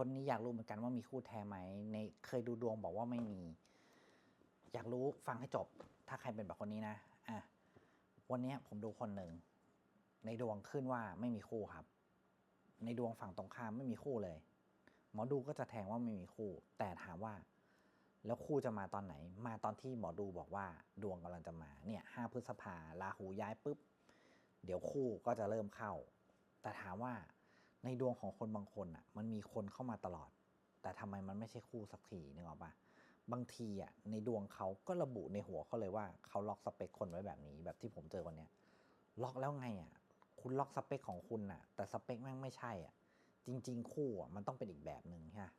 คนนี้อยากรู้เหมือนกันว่ามีคู่แท้ไหมในเคยดูดวงบอกว่าไม่มี อยากรู้ฟังให้จบ ถ้าใครเป็นแบบคนนี้นะอะวันนี้ผมดูคนหนึ่งในดวงขึ้นว่าไม่มีคู่ครับ ในดวงฝั่งตรงข้ามไม่มีคู่เลย หมอดูก็จะแทงว่าไม่มีคู่ แต่ถามว่า แล้วคู่จะมาตอนไหน มาตอนที่หมอดูบอกว่าดวงกำลังจะมาเนี่ยห้าพฤษภาราหูย้ายปุ๊บ เดี๋ยวคู่ก็จะเริ่มเข้า แต่ถามว่า ในดวงของคนบางคนอะ มันมีคนเข้ามาตลอด แต่ทำไมมันไม่ใช่คู่สักทีนึกออกปะบางทีอะในดวงเขาก็ระบุในหัวเขาเลยว่าเขาล็อกสเปคคนไว้แบบนี้ แบบที่ผมเจอวันเนี้ยล็อกแล้วไงอะ คุณล็อกสเปคของคุณอะ แต่สเปคแม่งไม่ใช่อะ จริง ๆ คู่อะมันต้องเป็นอีกแบบหนึ่งใช่ปะ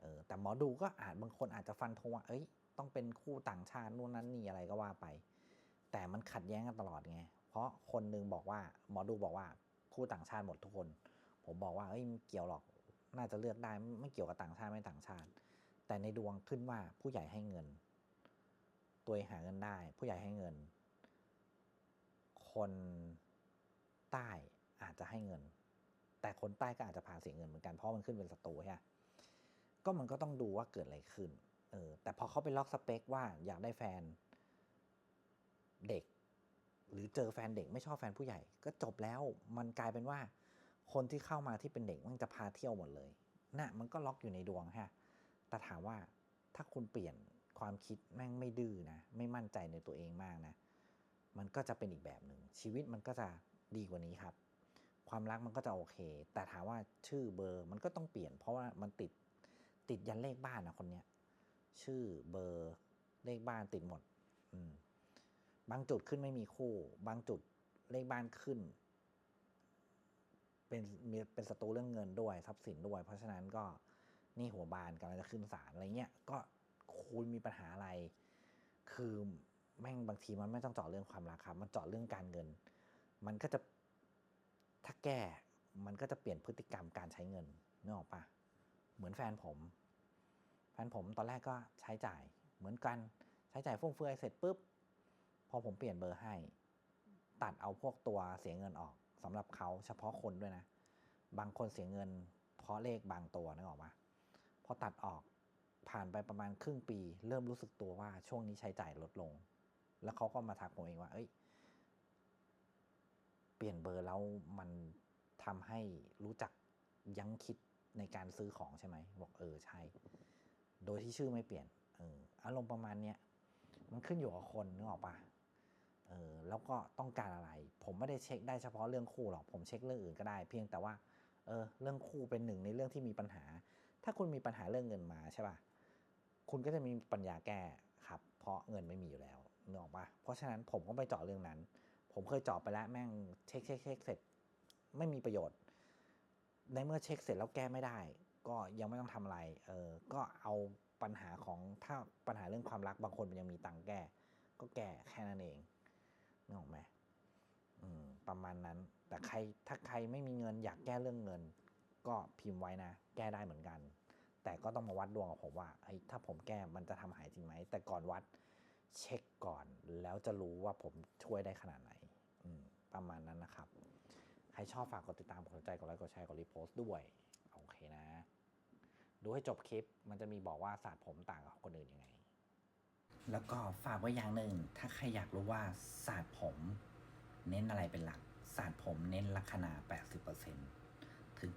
เออแต่หมอดูก็อาจบางคนอาจจะฟันธงว่าเอ้ย ต้องเป็นคู่ต่างชาตินู่นนั่นนี่อะไรก็ว่าไป แต่มันขัดแย้งกันตลอดไง เพราะคนหนึงบอกว่าหมอดูบอกว่าคู่ต่างชาติหมดทุกคน ผมบอกว่าเอ้ยไม่เกี่ยวหรอกน่าจะเลือกได้ไม่เกี่ยวกับต่างชาติไม่ต่างชาติ แต่ในดวงขึ้นว่าผู้ใหญ่ให้เงิน ตัวเองหาเงินได้ ผู้ใหญ่ให้เงิน คนใต้อาจจะให้เงิน แต่คนใต้ก็อาจจะพาเสียเงินเหมือนกันเพราะมันขึ้นเป็นศัตรูใช่ก็มันก็ต้องดูว่าเกิดอะไรขึ้นเออแต่พอเขาไปล็อกสเปคว่าอยากได้แฟนเด็ก หรือเจอแฟนเด็กไม่ชอบแฟนผู้ใหญ่ ก็จบแล้วมันกลายเป็นว่า คนที่เข้ามาที่เป็นเด็กมันจะพาเที่ยวหมดเลยน่ะมันก็ล็อกอยู่ในดวงฮะแต่ถามว่าถ้าคุณเปลี่ยนความคิดแม่งไม่ดื้อนะ ไม่มั่นใจในตัวเองมากนะ มันก็จะเป็นอีกแบบหนึ่งชีวิตมันก็จะดีกว่านี้ครับ ความรักมันก็จะโอเค แต่ถามว่าชื่อเบอร์มันก็ต้องเปลี่ยน เพราะว่ามันติดติดยันเลขบ้านนะคนเนี้ยชื่อเบอร์เลขบ้านติดหมด อืมบางจุดขึ้นไม่มีคู่ บางจุดเลขบ้านขึ้น เป็นมีเป็นศัตรูเรื่องเงินด้วยทรัพย์สินด้วย เพราะฉะนั้นก็นี่หัวบานกำลังจะขึ้นศาลอะไรเงี้ยก็คุณมีปัญหาอะไร คือแม่งบางทีมันไม่ต้องเจาะเรื่องความรักครับ มันเจาะเรื่องการเงิน มันก็จะถ้าแก้มันก็จะเปลี่ยนพฤติกรรมการใช้เงินนึกออกปะเหมือนแฟนผม แฟนผมตอนแรกก็ใช้จ่ายเหมือนกันใช้จ่ายฟุ่มเฟือยเสร็จปุ๊บพอผมเปลี่ยนเบอร์ให้ ตัดเอาพวกตัวเสียเงินออก สำหรับเขาเฉพาะคนด้วยนะ บางคนเสียเงิน เพราะเลขบางตัวนึกออกปะพอตัดออกผ่านไปประมาณครึ่งปี เริ่มรู้สึกตัวว่าช่วงนี้ใช้จ่ายลดลง แล้วเขาก็มาทักผมเองว่า เอ้ย เปลี่ยนเบอร์แล้วมันทำให้รู้จักยั้งคิดในการซื้อของใช่ไหมบอกเออใช่ โดยที่ชื่อไม่เปลี่ยนเอออารมณ์ประมาณเนี้ยมันขึ้นอยู่กับคนนึกออกปะ เออแล้วก็ต้องการอะไร ผมไม่ได้เช็คได้เฉพาะเรื่องคู่หรอกผมเช็คเรื่องอื่นก็ได้ เพียงแต่ว่าเออเรื่องคู่เป็นหนึ่งในเรื่องที่มีปัญหา ถ้าคุณมีปัญหาเรื่องเงินมาใช่ป่ะคุณก็จะมีปัญญาแก้ครับ เพราะเงินไม่มีอยู่แล้วนึกออกปะเพราะฉะนั้นผมก็ไปเจาะเรื่องนั้น ผมเคยเจาะไปแล้วแม่งเช็คเช็คเช็คเสร็จ ไม่มีประโยชน์ ในเมื่อเช็คเสร็จแล้วแก้ไม่ได้ ก็ยังไม่ต้องทำอะไรเออก็เอาปัญหาของถ้าปัญหาเรื่องความรักบางคนมันยังมีตังค์แก้ ก็แก้แค่นั้นเอง นึกออกไหมมประมาณนั้น แต่ใครถ้าใครไม่มีเงินอยากแก้เรื่องเงิน ก็พิมพ์ไว้นะ แก้ได้เหมือนกัน แต่ก็ต้องมาวัดดวงกับผมว่าเฮ้ยถ้าผมแก้มันจะทำหายจริงไหม แต่ก่อนวัดเช็คก่อนแล้วจะรู้ว่าผมช่วยได้ขนาดไหนอืประมาณนั้นนะครับ ใครชอบฝากกดติดตามกดหัวใจกดไลค์กดแชร์กดรีโพสต์ด้วย โอเคนะ ดูให้จบคลิปมันจะมีบอกว่าศาสตร์ผมต่างกับคนอื่นยังไง แล้วก็ฝากไว้อย่างหนึ่ง ถ้าใครอยากรู้ว่าศาสตร์ผม เน้นอะไรเป็นหลัก ศาสตร์ผมเน้นลัคนา 80%ถึง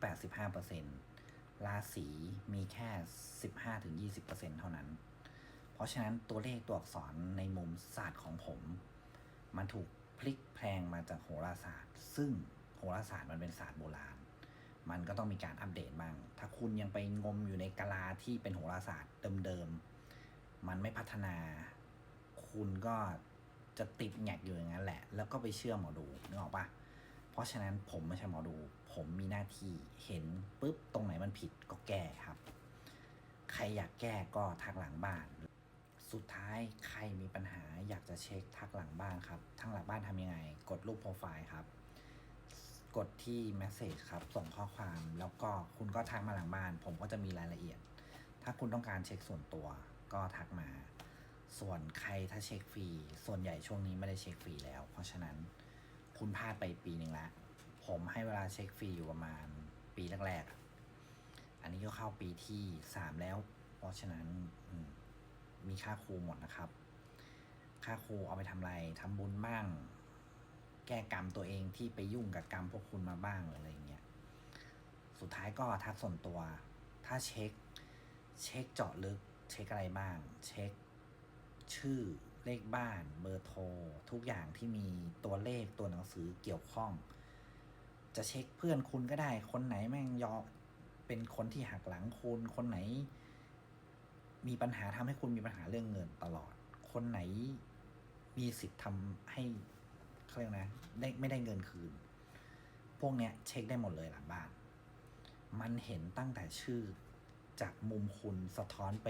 85%ราศีมีแค่ 15-20%เท่านั้น เพราะฉะนั้นตัวเลขตัวอักษรในมุมศาสตร์ของผม มันถูกพลิกแพลงมาจากโหราศาสตร์ ซึ่งโหราศาสตร์มันเป็นศาสตร์โบราณ มันก็ต้องมีการอัปเดตบ้าง ถ้าคุณยังไปงมอยู่ในกาลาที่เป็นโหราศาสตร์เดิมๆ มันไม่พัฒนา คุณก็จะติดแงกอยู่อย่างนั้นแหละ แล้วก็ไปเชื่อหมอดูนึกออกปะเพราะฉะนั้นผมไม่ใช่หมอดู ผมมีหน้าที่เห็นปุ๊บตรงไหนมันผิดก็แก้ครับ ใครอยากแก้ก็ทักหลังบ้าน สุดท้ายใครมีปัญหาอยากจะเช็คทักหลังบ้านครับทักหลังบ้านทำยังไง กดรูปโปรไฟล์ครับ กดที่ Message ครับ ส่งข้อความแล้วก็คุณก็ทักมาหลังบ้าน ผมก็จะมีรายละเอียด ถ้าคุณต้องการเช็คส่วนตัว ก็ทักมา ส่วนใครถ้าเช็คฟรี ส่วนใหญ่ช่วงนี้ไม่ได้เช็คฟรีแล้ว เพราะฉะนั้นคุณพลาดไปปีหนึ่งละ ผมให้เวลาเช็คฟรีอยู่ประมาณปีแรกๆ อันนี้ก็เข้าปีที่สามแล้ว เพราะฉะนั้นมีค่าครูหมดนะครับ ค่าครูเอาไปทำอะไรทำบุญบ้าง แก้กรรมตัวเองที่ไปยุ่งกับกรรมพวกคุณมาบ้างหรืออะไรเงี้ย สุดท้ายก็ทักส่วนตัว ถ้าเช็ค เช็คเจาะลึก เช็คอะไรบ้าง เช็คชื่อเลขบ้านเบอร์โทร ทุกอย่างที่มีตัวเลขตัวหนังสือเกี่ยวข้อง จะเช็คเพื่อนคุณก็ได้ คนไหนแม่งยอเป็นคนที่หักหลังคุณ คนไหน มีปัญหาทำให้คุณมีปัญหาเรื่องเงินตลอด คนไหนมีสิทธิ์ทำให้เขาเรียกนะได้ไม่ได้เงินคืน พวกเนี้ยเช็คได้หมดเลยหลังบ้าน มันเห็นตั้งแต่ชื่อ จากมุมคุณสะท้อนไป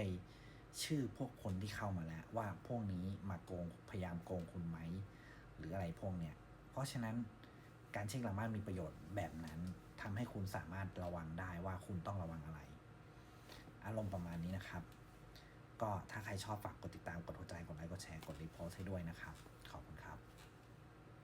ชื่อพวกคนที่เข้ามาแล้ว ว่าพวกนี้มาโกงพยายามโกงคุณไหม หรืออะไรพวกเนี้ย เพราะฉะนั้นการเช็คหลังบ้านมีประโยชน์แบบนั้นทำให้คุณสามารถระวังได้ว่าคุณต้องระวังอะไร อารมณ์ประมาณนี้นะครับ ก็ถ้าใครชอบฝากกดติดตามกดหัวใจกดไลค์กดแชร์กดรีโพสต์ให้ด้วยนะครับ ขอบคุณครับ